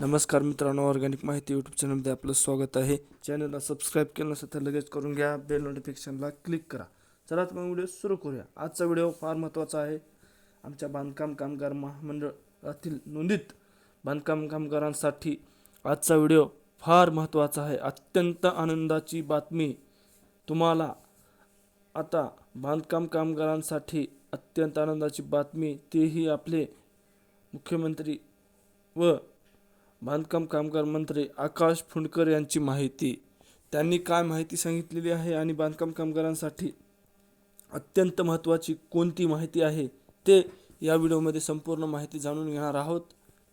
नमस्कार मित्रांनो ऑर्गॅनिक माहिती यूट्यूब चॅनलमध्ये आपलं स्वागत आहे. चॅनलला सबस्क्राईब केलं नसेल तर लगेच करून घ्या बेल नोटिफिकेशनला क्लिक करा. चला तर मग व्हिडिओ सुरू करूया. आजचा व्हिडिओ फार महत्त्वाचा आहे. आमच्या बांधकाम कामगार महामंडळातील नोंदीत बांधकाम कामगारांसाठी आजचा व्हिडिओ फार महत्त्वाचा आहे. अत्यंत आनंदाची बातमी तुम्हाला आता बांधकाम कामगारांसाठी अत्यंत आनंदाची बातमी तेही आपले मुख्यमंत्री व बांधकाम कामगार मंत्री आकाश फुंडकर यांची माहिती. त्यांनी काय माहिती सांगितलेली आहे आणि बांधकाम कामगारांसाठी अत्यंत महत्त्वाची कोणती माहिती आहे ते या व्हिडिओमध्ये संपूर्ण माहिती जाणून घेणार आहोत.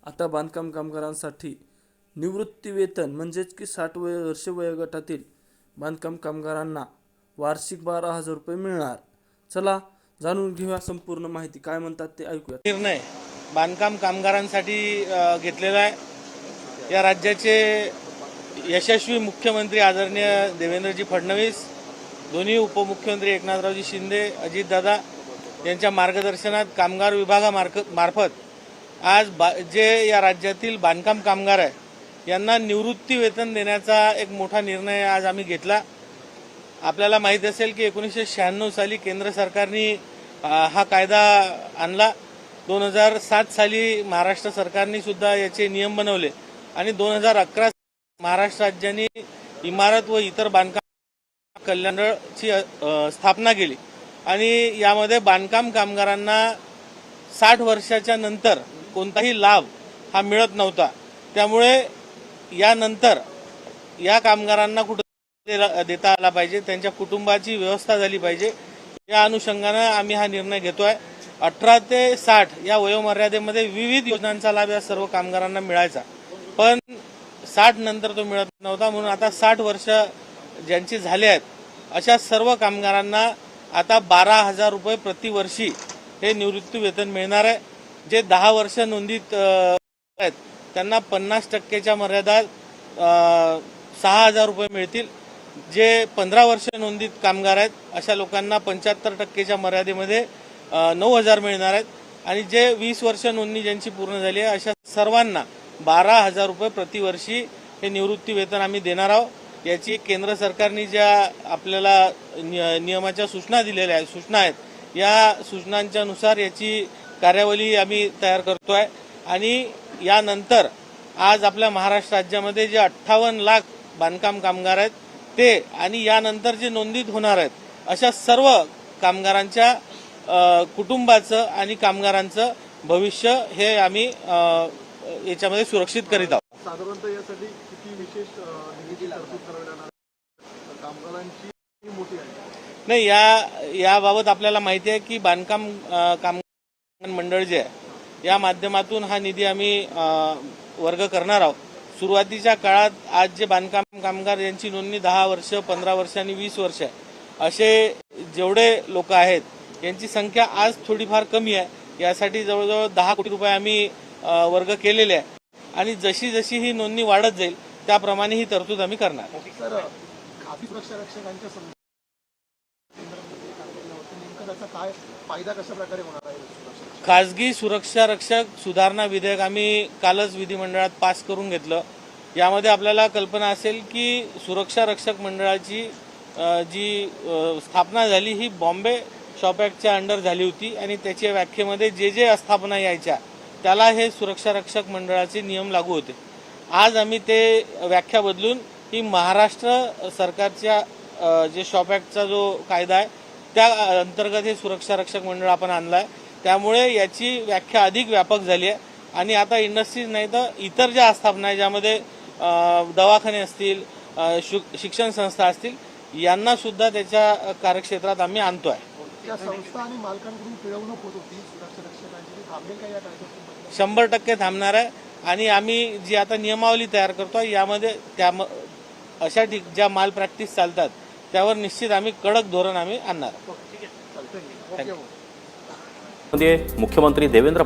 आता बांधकाम कामगारांसाठी निवृत्ती वेतन म्हणजेच की साठ वय वर्ष वयोगटातील बांधकाम कामगारांना वार्षिक बारा हजार रुपये मिळणार. चला जाणून घेऊया संपूर्ण माहिती. काय म्हणतात ते ऐकूया निर्णय बांधकाम कामगारांसाठी घेतलेला आहे. या राज्याचे यशस्वी मुख्यमंत्री आदरणीय देवेंद्रजी फडणवीस दोन्ही उपमुख्यमंत्री एकनाथरावजी शिंदे अजितदादा यांच्या मार्गदर्शनात कामगार विभागामार्क मार्फत आज बा जे या राज्यातील बांधकाम कामगार आहे यांना निवृत्ती वेतन देण्याचा एक मोठा निर्णय आज आम्ही घेतला. आपल्याला माहीत असेल की एकोणीसशे शहाण्णव साली केंद्र सरकारने हा कायदा आणला. दोन हजार सात साली महाराष्ट्र सरकारने सुद्धा याचे नियम बनवले. आणि दोन हजार अकरा महाराष्ट्र राज्याने इमारत व इतर बांधकाम कल्याणची स्थापना केली. आणि यामध्ये बांधकाम कामगारांना साठ वर्षाच्या नंतर कोणताही लाभ हा मिळत नव्हता. त्यामुळे यानंतर या कामगारांना कुठं देला- देता आला पाहिजे त्यांच्या कुटुंबाची व्यवस्था झाली पाहिजे या अनुषंगानं आम्ही हा निर्णय घेतोय. अठरा ते साठ या वयोमर्यादेमध्ये विविध योजनांचा लाभ या सर्व कामगारांना मिळायचा. साठ नंतर तो मिळत नव्हता म्हणून आता साठ वर्ष ज्यांची झाले आहेत अशा सर्व कामगारांना आता बारा हजार रुपये प्रतिवर्षी हे निवृत्ती वेतन मिळणार आहे. जे दहा वर्ष नोंदीत आहेत त्यांना पन्नास टक्केच्या मर्यादा सहा हजार रुपये मिळतील. जे पंधरा वर्ष नोंदीत कामगार आहेत अशा लोकांना पंच्याहत्तर टक्केच्या मर्यादेमध्ये नऊ हजार मिळणार आहेत. आणि जे वीस वर्ष नोंदणी ज्यांची पूर्ण झाली आहे अशा सर्वांना बारा हजार रुपये प्रतिवर्षी हे निवृत्ती वेतन आम्ही देणार आहोत. याची केंद्र सरकारने ज्या आपल्याला नियमाच्या सूचना दिलेल्या आहेत सूचना आहेत या सूचनांच्या नुसार याची कार्यावली आम्ही तयार करतो आहे आणि यानंतर आज आपल्या महाराष्ट्र राज्यामध्ये जे अठ्ठावन्न लाख बांधकाम कामगार आहेत ते आणि यानंतर जे नोंदीत होणार आहेत अशा सर्व कामगारांच्या कुटुंबाचं आणि कामगारांचं भविष्य हे आम्ही याच्यामध्ये सुरक्षित करीत आहोत. साधारणतः यासाठी किती विशेष अ, निधीची तरतूद करण्यात येणार आहे? कामगारांची मोठी आहे? नाही या याबाबत आपल्याला माहिती आहे की बांधकाम कामगार मंडळ जे आहे या माध्यमातून हा निधी आम्ही वर्ग करणार आहोत. सुरुवातीच्या काळात आज जे बांधकाम कामगार यांची नोंदणी दहा वर्ष पंधरा वर्ष आणि वीस वर्ष आहे असे जेवढे लोक आहेत यांची संख्या आज थोडीफार कमी आहे. यासाठी जवळजवळ दहा कोटी रुपये आम्ही वर्ग केलेले आहे. आणि जशी जशी ही नोंदणी वाढत जाईल त्याप्रमाणे ही तरतूद आम्ही करणार? खाजगी सुरक्षा रक्षक सुधारणा विधेयक आम्ही कालच विधिमंडळात पास करून घेतलं. यामध्ये आपल्याला कल्पना असेल की सुरक्षा रक्षक मंडळाची जी स्थापना झाली ही बॉम्बे शॉप ॲक्टच्या अंडर झाली होती. आणि त्याच्या व्याख्येमध्ये जे जे आस्थापना यायच्या त्याला हे सुरक्षा रक्षक मंडळाचे नियम लागू होते. आज आम्ही ते व्याख्या बदलून ही महाराष्ट्र सरकारच्या जे शॉप ॲक्टचा जो कायदा आहे त्या अंतर्गत हे सुरक्षा रक्षक मंडळ आपण आणलं आहे त्यामुळे याची व्याख्या अधिक व्यापक झाली आहे. आणि आता इंडस्ट्रीज नाही तर इतर ज्या आस्थापना आहे ज्यामध्ये दवाखाने असतील शु- शिक्षण संस्था असतील यांना सुद्धा त्याच्या कार्यक्षेत्रात आम्ही आणतो आहे त्या संस्था आणि मालकांकडून पिळवणूक होत होती. सुरक्षा रक्षकांची ती थांबेल का या कायद्यातून शंभर टक्के थांबणार आहे. आणि आम्ही जी आता नियमावली तयार करतो यामध्ये त्या अशा ठिक ज्या माल प्रॅक्टिस चालतात त्यावर निश्चित आम्ही कडक धोरण आम्ही आणणार. हो. मध्ये मुख्यमंत्री देवेंद्र